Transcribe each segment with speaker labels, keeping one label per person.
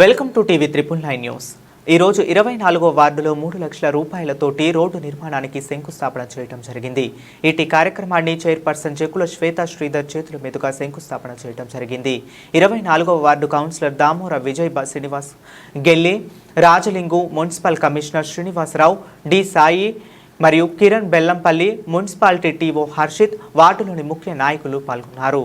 Speaker 1: Welcome to TV triple nine news. ఈ రోజు ఇరవై నాలుగో వార్డులో మూడు లక్షల రూపాయలతోటి రోడ్డు నిర్మాణానికి శంకుస్థాపన చేయడం జరిగింది. ఇటీ కార్యక్రమాన్ని చైర్పర్సన్ చెక్కుల శ్వేత శ్రీధర్ చేతుల మీదుగా శంకుస్థాపన చేయడం జరిగింది. ఇరవై నాలుగవ ward councillor Damora Vijay Srinivas Gelli Rajalingu municipal commissioner Srinivasarao D Sai మరియు కిరణ్ బెల్లంపల్లి మున్సిపాలిటీ టీఓ హర్షిత్ వార్డులోని ముఖ్య నాయకులు పాల్గొన్నారు.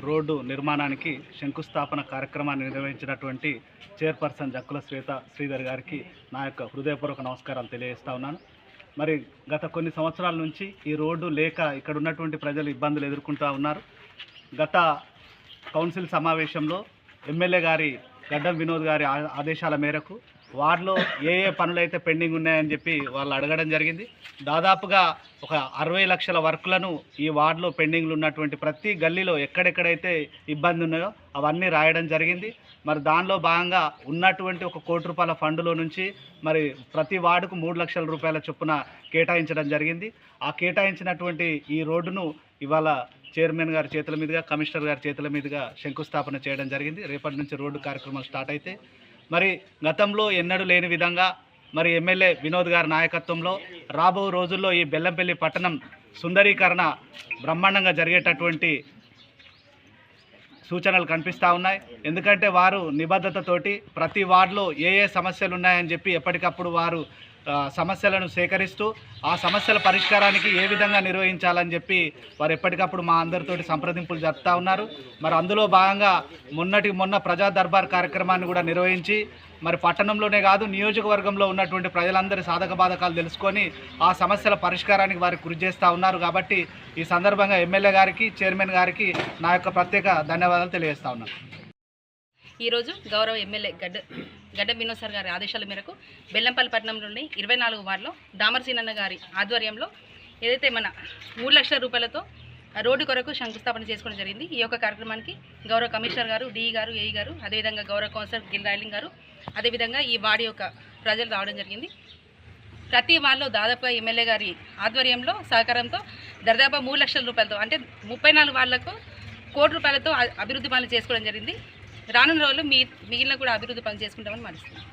Speaker 2: రోడ్డు నిర్మాణానికి శంకుస్థాపన కార్యక్రమాన్ని నిర్వహించినటువంటి చైర్పర్సన్ జక్కుల శ్వేత శ్రీధర్ గారికి నా యొక్క హృదయపూర్వక నమస్కారాలు తెలియజేస్తా ఉన్నాను. మరి గత కొన్ని సంవత్సరాల నుంచి ఈ రోడ్డు లేక ఇక్కడ ఉన్నటువంటి ప్రజలు ఇబ్బందులు ఎదుర్కొంటూ ఉన్నారు. గత కౌన్సిల్ సమావేశంలో ఎమ్మెల్యే గారి గడ్డం వినోద్ గారి ఆ- ఆదేశాల మేరకు వార్డులో ఏ ఏ పనులైతే పెండింగ్ ఉన్నాయని చెప్పి వాళ్ళు అడగడం జరిగింది. దాదాపుగా ఒక అరవై లక్షల వర్కులను ఈ వార్డులో పెండింగ్లు ఉన్నటువంటి ప్రతి గల్లీలో ఎక్కడెక్కడైతే ఇబ్బంది ఉన్నాయో అవన్నీ రాయడం జరిగింది. మరి దానిలో భాగంగా ఉన్నటువంటి ఒక కోటి రూపాయల ఫండులో నుంచి మరి ప్రతి వార్డుకు మూడు లక్షల రూపాయల చొప్పున కేటాయించడం జరిగింది. ఆ కేటాయించినటువంటి ఈ రోడ్డును ఇవాళ చైర్మన్ గారి చేతుల మీదుగా కమిషనర్ గారి చేతుల మీదుగా శంకుస్థాపన చేయడం జరిగింది. రేపటి నుంచి రోడ్డు కార్యక్రమాలు స్టార్ట్ అయితే మరి గతంలో ఎన్నడూ లేని విధంగా మరి ఎమ్మెల్యే వినోద్ గారి నాయకత్వంలో రాబో రోజుల్లో ఈ బెల్లంపల్లి పట్టణం సుందరీకరణ బ్రహ్మాండంగా జరిగేటటువంటి సూచనలు కనిపిస్తూ ఉన్నాయి. ఎందుకంటే వారు నిబద్ధతతోటి ప్రతి వార్డులో ఏ ఏ సమస్యలు ఉన్నాయని చెప్పి ఎప్పటికప్పుడు వారు సమస్యలను సేకరిస్తూ ఆ సమస్యల పరిష్కారానికి ఏ విధంగా నిర్వహించాలని చెప్పి వారు ఎప్పటికప్పుడు మా అందరితోటి సంప్రదింపులు జరుపుతూ ఉన్నారు. మరి అందులో భాగంగా మొన్నటి మొన్న ప్రజా దర్బార్ కార్యక్రమాన్ని కూడా నిర్వహించి మరి పట్టణంలోనే కాదు నియోజకవర్గంలో ఉన్నటువంటి ప్రజలందరి సాధక బాధకాలు తెలుసుకొని ఆ సమస్యల పరిష్కారానికి వారు కృషి చేస్తూ ఉన్నారు కాబట్టి ఈ సందర్భంగా ఎమ్మెల్యే గారికి చైర్మన్ గారికి నా యొక్క ప్రత్యేక ధన్యవాదాలు తెలియజేస్తా ఉన్నాను.
Speaker 3: ఈరోజు గౌరవ ఎమ్మెల్యే గడ్డ గడ్డ వినోద్ సార్ గారి ఆదేశాల మేరకు బెల్లంపల్లి పట్టణంలోని ఇరవై నాలుగు వార్డులో దామర్సీనన్న గారి ఆధ్వర్యంలో ఏదైతే మన మూడు లక్షల రూపాయలతో రోడ్డు కొరకు శంకుస్థాపన చేసుకోవడం జరిగింది. ఈ యొక్క కార్యక్రమానికి గౌరవ కమిషనర్ గారు డిఈ గారు ఏఈ గారు అదేవిధంగా గౌరవ కౌన్సిలర్ గిల్ రాయలింగ్ గారు అదేవిధంగా ఈ వార్డు యొక్క ప్రజలు రావడం జరిగింది. ప్రతి వార్డులో దాదాపుగా ఎమ్మెల్యే గారి ఆధ్వర్యంలో సహకారంతో దాదాపు మూడు లక్షల రూపాయలతో అంటే ముప్పై నాలుగు వార్డులకు కోటి రూపాయలతో అభివృద్ధి పనులు చేసుకోవడం జరిగింది. రానున్న రోజుల్లో మీ మిగిలిన కూడా అభివృద్ధి పని చేసుకుంటామని మరుస్తున్నాం